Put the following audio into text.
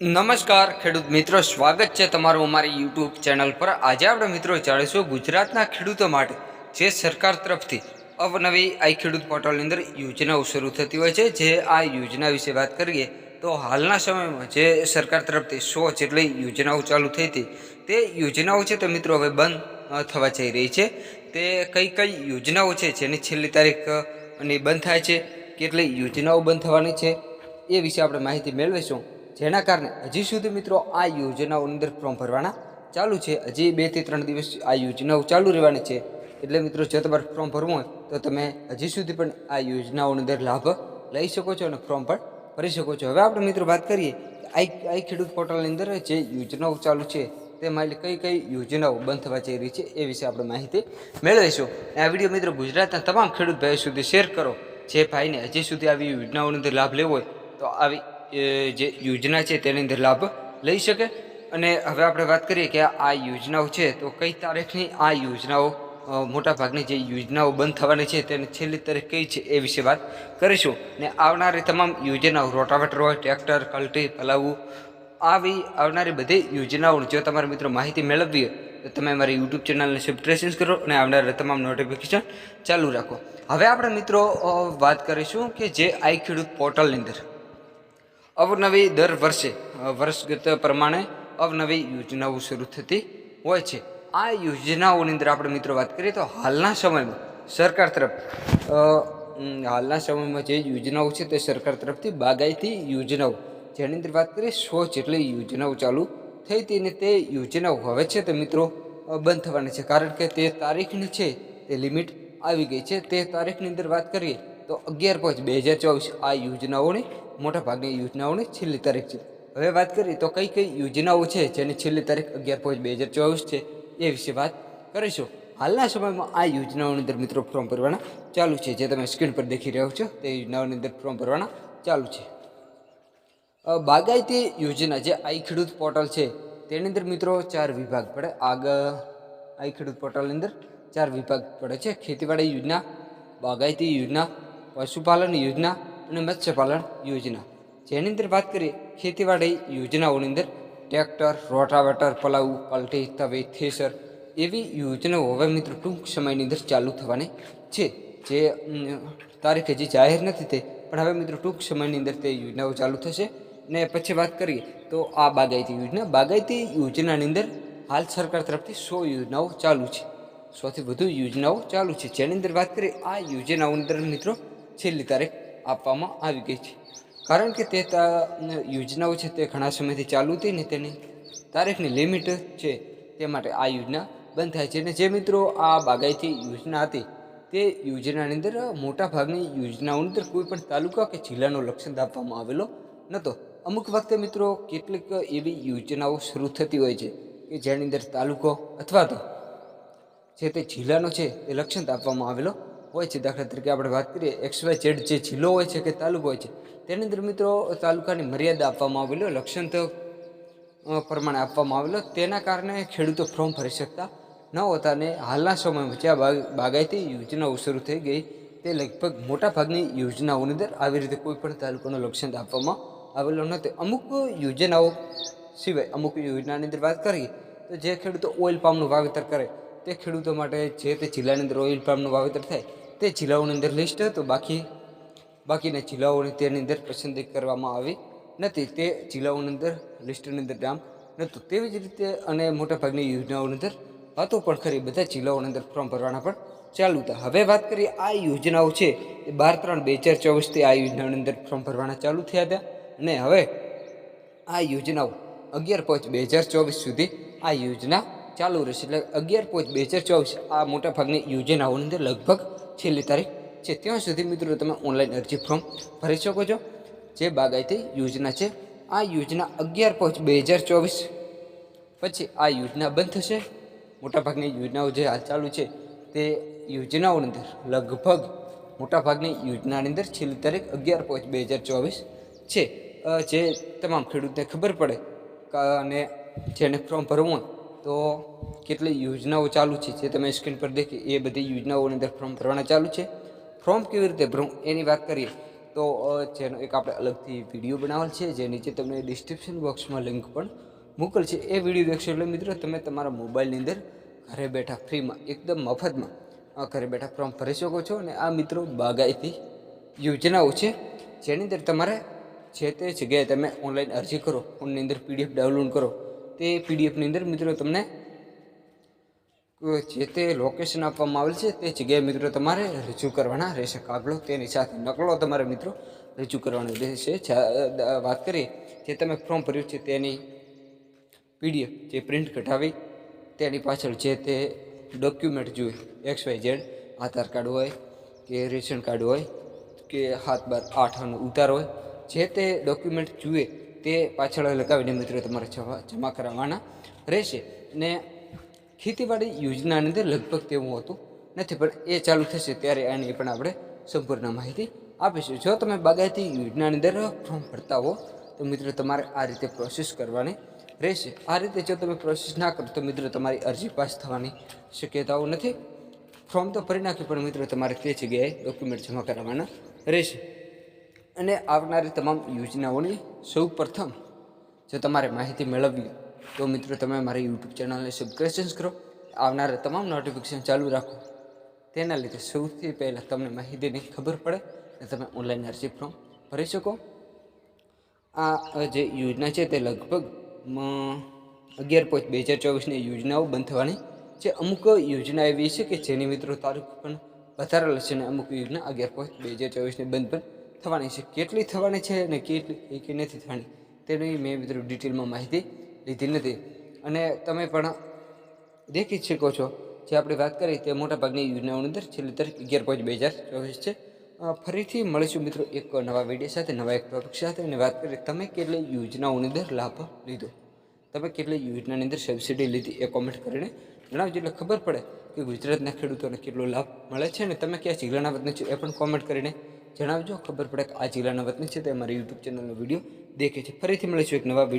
નમસ્કાર, ખેડૂત મિત્રો. સ્વાગત છે તમારું અમારી યુટ્યુબ ચેનલ પર. આજે આપણે મિત્રો જાણીશું ગુજરાતના ખેડૂતો માટે જે સરકાર તરફથી અવનવી આઈ ખેડૂત પોર્ટલની અંદર યોજનાઓ શરૂ થતી હોય છે. જે આ યોજના વિશે વાત કરીએ તો હાલના સમયમાં જે સરકાર તરફથી સો જેટલી યોજનાઓ ચાલુ થઈ હતી. તે યોજનાઓ છે તો મિત્રો હવે બંધ થવા જઈ રહી છે. તે કઈ કઈ યોજનાઓ છે, જેની છેલ્લી તારીખ અને બંધ થાય છે, કેટલી યોજનાઓ બંધ થવાની છે, એ વિશે આપણે માહિતી મેળવીશું. જેના કારણે હજી સુધી મિત્રો આ યોજનાઓ અંદર ફોર્મ ભરવાના ચાલુ છે. હજી બેથી ત્રણ દિવસ આ યોજનાઓ ચાલુ રહેવાની છે. એટલે મિત્રો જો તમારે ફોર્મ ભરવું હોય તો તમે હજી સુધી પણ આ યોજનાઓની અંદર લાભ લઈ શકો છો અને ફોર્મ પણ ભરી શકો છો. હવે આપણે મિત્રો વાત કરીએ આઈ ખેડૂત પોર્ટલની અંદર જે યોજનાઓ ચાલુ છે તેમાં માટે કઈ કઈ યોજનાઓ બંધ થવા જઈ રહી છે એ વિશે આપણે માહિતી મેળવીશું. આ વીડિયો મિત્રો ગુજરાતના તમામ ખેડૂત ભાઈઓ સુધી શેર કરો. જે ભાઈને હજી સુધી આવી યોજનાઓની લાભ લેવો હોય તો આવી જે યોજના છે તેની અંદર લાભ લઈ શકે. અને હવે આપણે વાત કરીએ કે આ યોજનાઓ છે, તો કઈ તારીખની આ યોજનાઓ મોટાભાગની જે યોજનાઓ બંધ થવાની છે તેની છેલ્લી તારીખ કઈ છે એ વિશે વાત કરીશું. ને આવનારી તમામ યોજનાઓ, રોટાવેટર હોય, ટ્રેક્ટર, કલ્ટી પલાવવું આવી આવનારી બધી યોજનાઓ જો તમારા મિત્રો માહિતી મેળવવી હોય, તો તમે અમારી યુટ્યુબ ચેનલને સબસ્ક્રિપ્શન કરો અને આવનારા તમામ નોટિફિકેશન ચાલુ રાખો. હવે આપણે મિત્રો વાત કરીશું કે જે આઈ ખેડૂત પોર્ટલની અંદર અવનવી દર વર્ષે વર્ષગત પ્રમાણે અવનવી યોજનાઓ શરૂ થતી હોય છે. આ યોજનાઓની અંદર આપણે મિત્રો વાત કરીએ તો હાલના સમયમાં સરકાર તરફ હાલના સમયમાં જે યોજનાઓ છે તે સરકાર તરફથી બાગાયતી યોજનાઓ, જેની અંદર વાત કરીએ સો જેટલી યોજનાઓ ચાલુ થઈ હતી અને તે યોજનાઓ હવે છે તે મિત્રો બંધ થવાની છે. કારણ કે તે તારીખની છે, તે લિમિટ આવી ગઈ છે. તે તારીખની અંદર વાત કરીએ તો અગિયાર પાંચ, બે હજાર ચોવીસ, આ યોજનાઓની મોટાભાગની યોજનાઓની છેલ્લી તારીખ છે. હવે વાત કરીએ તો કઈ કઈ યોજનાઓ છે જેની છેલ્લી તારીખ અગિયાર પાંચ, બે હજાર ચોવીસ છે એ વિશે વાત કરીશું. હાલના સમયમાં આ યોજનાઓની અંદર મિત્રો ફોર્મ ભરવાના ચાલુ છે. જે તમે સ્ક્રીન પર દેખી રહ્યો છો તે યોજનાઓની અંદર ફોર્મ ભરવાના ચાલુ છે. બાગાયતી યોજના જે આઈ ખેડૂત પોર્ટલ છે તેની અંદર મિત્રો ચાર વિભાગ પડે. આગ આઈ ખેડૂત પોર્ટલની અંદર ચાર વિભાગ પડે છે. ખેતીવાડી યોજના, બાગાયતી યોજના પશુપાલન યોજના અને મત્સ્યપાલન યોજના. જેની અંદર વાત કરીએ, ખેતીવાડી યોજનાઓની અંદર ટ્રેક્ટર, રોટાવેટર, પલાઉ, પલટી, તવી, થેસર એવી યોજનાઓ હવે મિત્રો ટૂંક સમયની અંદર ચાલુ થવાની છે. જે તારીખ હજી જાહેર નથી થઈ, પણ હવે મિત્રો ટૂંક સમયની અંદર તે યોજનાઓ ચાલુ થશે. ને પછી વાત કરીએ, તો આ બાગાયતી યોજના, બાગાયતી યોજનાની અંદર હાલ સરકાર તરફથી સો યોજનાઓ ચાલુ છે. સૌથી વધુ યોજનાઓ ચાલુ છે. જેની અંદર વાત કરીએ, આ યોજનાઓની અંદર મિત્રો છેલ્લી તારીખ આપવામાં આવી ગઈ છે. કારણ કે તે યોજનાઓ છે તે ઘણા સમયથી ચાલુ હતી ને તેની તારીખની લિમિટ છે તે માટે આ યોજના બંધ થાય છે. અને જે મિત્રો આ બાગાયતી યોજના હતી, તે યોજનાની અંદર મોટાભાગની યોજનાઓની અંદર કોઈ પણ તાલુકા કે જિલ્લાનો લક્ષ્યાંક આપવામાં આવેલો નહોતો અમુક વખતે મિત્રો કેટલીક એવી યોજનાઓ શરૂ થતી હોય છે કે જેની અંદર તાલુકો અથવા તો જે તે જિલ્લાનો છે એ લક્ષ્યાંક આપવામાં આવેલો હોય છે, દાખલા તરીકે આપણે વાત કરીએ, એક્સ વાય ઝેડ જે જિલ્લો હોય છે કે તાલુકો હોય છે, તેની અંદર મિત્રો તાલુકાની મર્યાદા આપવામાં આવેલો લક્ષણ પ્રમાણે આપવામાં આવેલો તેના કારણે ખેડૂતો ફોર્મ ભરી શકતા ન હોતા અને હાલના સમયમાં જ્યાં બાગ, બાગાયતી યોજનાઓ શરૂ થઈ ગઈ, તે લગભગ મોટાભાગની યોજનાઓની અંદર આવી રીતે કોઈ પણ તાલુકાનો લક્ષ્યાંક આપવામાં આવેલો નથી અમુક યોજનાઓ સિવાય અમુક યોજનાની અંદર વાત કરીએ, તો જે ખેડૂતો ઓઇલ પામનું વાવેતર કરે, તે ખેડૂતો માટે જે તે જિલ્લાની અંદર ઓઇલ પામનું વાવેતર થાય તે જિલ્લાઓની અંદર લિસ્ટ હતું બાકી, બાકીના જિલ્લાઓની તેની અંદર પસંદગી કરવામાં આવી નથી. તે જિલ્લાઓની અંદર લિસ્ટની અંદર નામ નહોતું. તેવી જ રીતે અને મોટાભાગની યોજનાઓની અંદર વાતો પણ ખરી. બધા જિલ્લાઓની અંદર ફોર્મ ભરવાના પણ ચાલુ હતા. હવે વાત કરીએ આ યોજનાઓ છે એ બાર ત્રણ બે હજાર ચોવીસથી આ યોજનાઓની અંદર ફોર્મ ભરવાના ચાલુ થયા હતા. અને હવે આ યોજનાઓ અગિયાર પાંચ બે હજાર ચોવીસ સુધી આ યોજના ચાલુ રહેશે. એટલે અગિયાર પાંચ બે હજાર ચોવીસ આ મોટાભાગની યોજનાઓની અંદર લગભગ છેલ્લી તારીખ છે, ત્યાં સુધી મિત્રો તમે ઓનલાઈન અરજી ફોર્મ ભરી શકો છો. જે બાગાયતી યોજના છે, આ યોજના અગિયાર પાંચ બે હજાર ચોવીસ. પછી આ યોજના બંધ થશે. મોટાભાગની યોજનાઓ જે હાલ ચાલુ છે, તે યોજનાઓની અંદર લગભગ મોટાભાગની યોજનાની અંદર છેલ્લી તારીખ અગિયાર પાંચ બે હજાર ચોવીસ છે. જે તમામ ખેડૂતને ખબર પડે અને જેને ફોર્મ ભરવું હોય તો કેટલી યોજનાઓ ચાલુ છે જે તમે સ્ક્રીન પર દેખી, એ બધી યોજનાઓની અંદર ફોર્મ ભરવાના ચાલુ છે. ફોર્મ કેવી રીતે ભરવું એની વાત કરીએ, તો જેનો એક આપણે અલગથી વીડિયો બનાવેલ છે, જે નીચે તમને ડિસ્ક્રિપ્શન બોક્સમાં લિંક પણ મોકલ છે. એ વીડિયો દેખશો એટલે મિત્રો તમે તમારા મોબાઈલની અંદર ઘરે બેઠા ફ્રીમાં એકદમ મફતમાં ઘરે બેઠા ફોર્મ ભરી શકો છો. અને આ મિત્રો બાગાયતી યોજનાઓ છે, જેની અંદર તમારે જે તે જગ્યાએ તમે ઓનલાઈન અરજી કરો, ફોનની અંદર પીડીએફ ડાઉનલોડ કરો, તે પીડીએફની અંદર મિત્રો તમને જે તે લોકેશન આપવામાં આવેલ છે, તે જગ્યાએ મિત્રો તમારે રજૂ કરવાના રહેશે. કાગળો તેની સાથે નકલો તમારે મિત્રો રજૂ કરવાનો રહેશે. વાત કરીએ, જે તમે ફોર્મ ભર્યું છે તેની પીડીએફ જે પ્રિન્ટ કઢાવી, તેની પાછળ જે તે ડોક્યુમેન્ટ જોઈએ X Y Z Aadhaar card હોય કે રેશન કાર્ડ હોય કે હાથ બાર આઠનો ઉતાર હોય, જે તે ડોક્યુમેન્ટ જુએ તે પાછળ લગાવીને મિત્રો તમારે જમા કરાવવાના રહેશે. ને ખેતીવાડી યોજનાની અંદર લગભગ તેવું હતું નથી, પણ એ ચાલુ થશે ત્યારે આની પણ આપણે સંપૂર્ણ માહિતી આપીશું. જો તમે બાગાયતી યોજનાની અંદર ફોર્મ ભરતા હો, તો મિત્રો તમારે આ રીતે પ્રોસેસ કરવાની રહેશે. આ રીતે જો તમે પ્રોસેસ ના કરો, તો મિત્રો તમારી અરજી પાસ થવાની શક્યતાઓ નથી. ફોર્મ તો ભરી નાખ્યું, પણ મિત્રો તમારે તે જગ્યાએ ડોક્યુમેન્ટ જમા કરાવવાના રહેશે. અને આવનારી તમામ યોજનાઓની સૌ પ્રથમ જો તમારે માહિતી મેળવવી તો મિત્રો, તમે મારી યુટ્યુબ ચેનલને સબસ્ક્રિપ્શન કરો. આવનારા તમામ નોટિફિકેશન ચાલુ રાખો. તેના લીધે સૌથી પહેલાં તમને માહિતીની ખબર પડે અને તમે ઓનલાઈન અરજી ફોર્મ ભરી શકો. આ જે યોજના છે તે લગભગ અગિયાર પોઈન્ટ બે હજાર ચોવીસની યોજનાઓ બંધ થવાની છે. અમુક યોજના એવી છે કે જેની મિત્રો તારીખ પણ વધારેલ છે અને અમુક યોજના અગિયાર પોઈન્ટ બે હજાર ચોવીસની બંધ પણ થવાની છે. કેટલી થવાની છે અને કેટલી કે નથી થવાની, તેની મેં મિત્રો ડિટેલમાં માહિતી લીધી નથી. અને તમે પણ દેખી શકો છો જે આપણે વાત કરી તે મોટાભાગની યોજનાઓની અંદર છેલ્લી તારીખ અગિયાર પાંચ બે હજાર ચોવીસ છે. ફરીથી મળીશું મિત્રો એક નવા વીડિયો સાથે, નવા એક ટોપિક સાથે અને વાત કરીએ તમે કેટલી યોજનાઓની અંદર લાભ લીધો? તમે કેટલી યોજનાની અંદર સબસિડી લીધી એ કોમેન્ટ કરીને જણાવજો એટલે ખબર પડે કે ગુજરાતના ખેડૂતોને કેટલો લાભ મળે છે અને તમે કયા જિલ્લાના વતની છો એ પણ કોમેન્ટ કરીને જણાવજો. ખબર પડે કે આ જિલ્લાના વતની છે તે અમારી યુટ્યુબ ચેનલનો વીડિયો દેખે છે. ફરીથી મળીશું એક નવા વીડિયો